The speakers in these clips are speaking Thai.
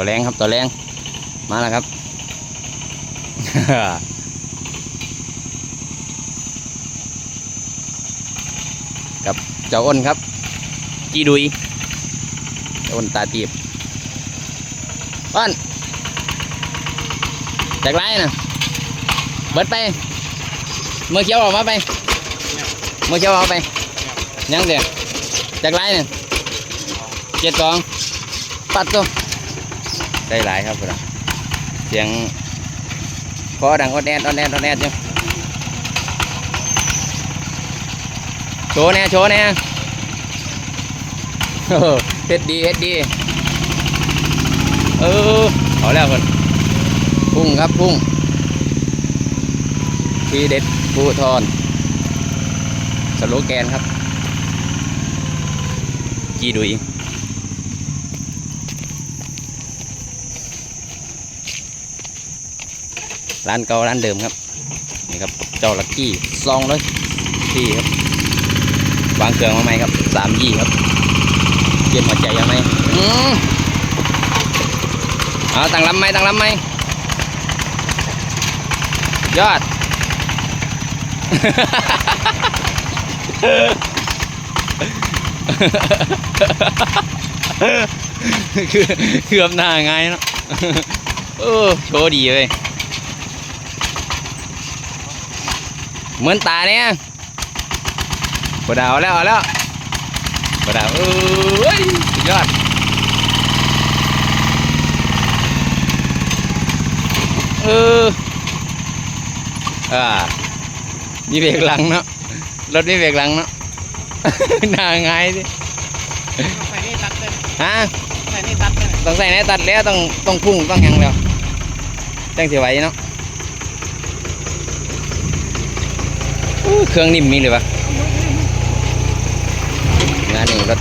ตัวแรงครับตัวแรงมาแล้วครับ กับเจ้าอ้นครับ จีดุยเจ้าอ้นตาตีบอ้นจากไรนะเบิดไปเมื่อเขียวออกมาไปเมื่อเขียวออกไปยังเดี๋ยวจากไรเนี่ยเจ็ดสองปัดตัว ได้หลายครับพุ่นน่ะเสียงคอดังออดแอดออดแอดออดแอดจังโชว์แน่โชว์แน่โอ้โหเฮ็ดดีเฮ็ดดี เออเอาแล้วคนพุ่งครับพุ่ง ทีเด็ดภูทรสโลแกนครับ จีดุย ร้านเก่าร้านเดิมครับนี่ครับเจ้าลักกี้ซองเลยที่ครับวางเครื่องมาไหมครับสามยี่ครับเย็นหัวใจยังไหมอืมเอาตั้งลำไหมตั้งลำไหมยอดคือเกือบหน้าไงเนาะโอ้โชว์ดีเลย เหมือนตาเนี่ยปดาวแล้วเอาแล้วปดาวเอ้ยสุดยอดเอออ่ามีเบรกหลังเนาะรถมีเบรกหลังเนาะหน้าไงายดิใส่นี่ตัดเลยฮะใส่นี่ตัดเลยต้องใส่ในตัดแล้วต้องต้องพุ่งต้องหยังแล้วจังสิไหวเนาะ เครื่องนิ่มมีหรือปะงานนี้รถ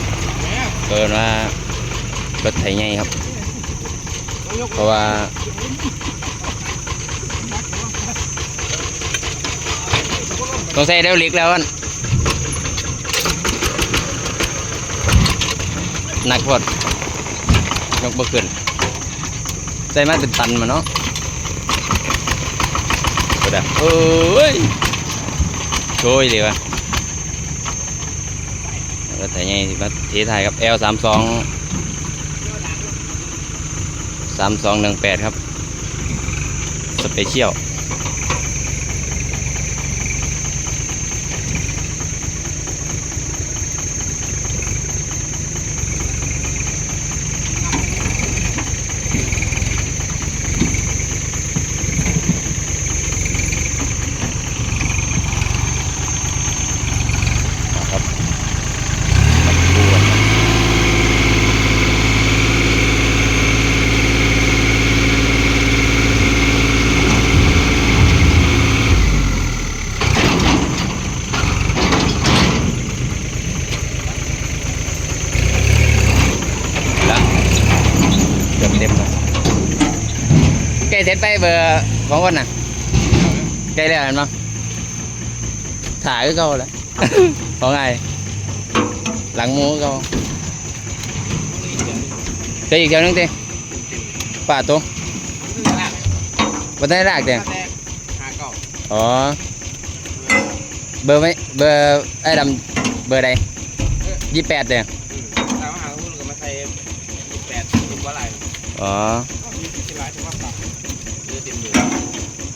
เกินว่ารถไถใหญ่ครับ เพราะว่าต้องใส่เดวเล็กแล้วอันหนักพอดยกบ่ขึ้นใส่มาเป็นตันมาเนาะก็ได้เอ้ย ยดีกว่ารถไถใหญ่สิมาเทไทยครับ L สามสองสามสองหนึ่งแปดครับ สเปเชียลนะครับมาดูกันครับแล้วเกือบเต็มแล้วใกล้ เสร็จไปเบอร์ของคนน่ะใกล้แล้วเห็นมั้ยถ่ายก็เก่าแล้วของไงหลังหมูก็เก่าเจออีกเดี๋ยวนึงเต้ป่าตัวบันไดรากเต้หาเก่าอ๋อเบอร์ไม่เบอร์ไอ้ดำเบอร์ใดยี่แปดเต้ถา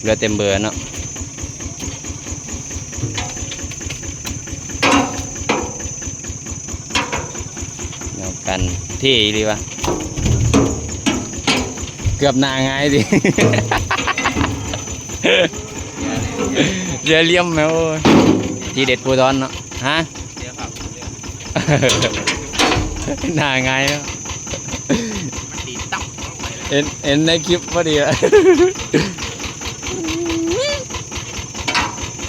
เรือเต็มเบอร์เนาะเนากันที่ดีวะเกือบหนาไงายดิเรือเลี่ยมแมวทีเด็ดปูทอนเนาะฮะเดี๋ยวครับเดี๋ยวหนาไงายเนาะมันตีตับลงไปเลยเห็นเห็นในคลิปพอดีอะ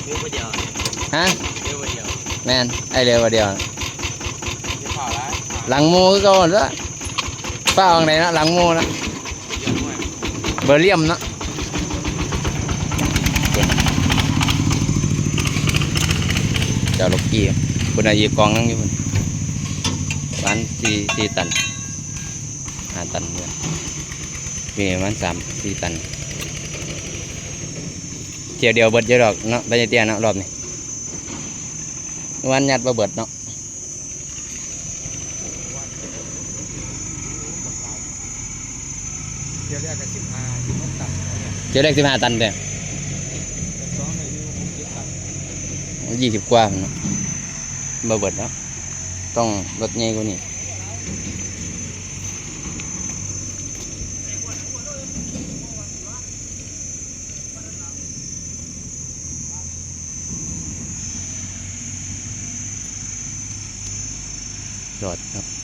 เรือเดียว ฮะเรือเดียวแมนไอเรือว่าเดียวเดี๋ยวเผาแล้วหลังหมูก็ก่อนละป้าของไหนนะหลังหมูนะเยอะด้วยเบอร์เลียมเนาะเจ้าลูกกี้คุณอายีกองนั่งอยู่คุณบ้านสี่สี่ตันห้าตันเนี่ยปีนี้ประมันสามสี่ตันเที่ยวเดียวเบิดเยอะดอกเนาะไปเตี้ยเนาะรอบนี้ วันยัดบ่เบิดเนาะเดี๋ยวเรียกกันสิบห้าสิบหกตันเนี่ยเที่ยวแรกสิบห้าตันเด้แต่สองในยูหกเจ็ดตันยี่สิบกว่าพุ่นเนาะบ่เบิดเนาะต้องรถใหญ่กว่านี้ จอดครับ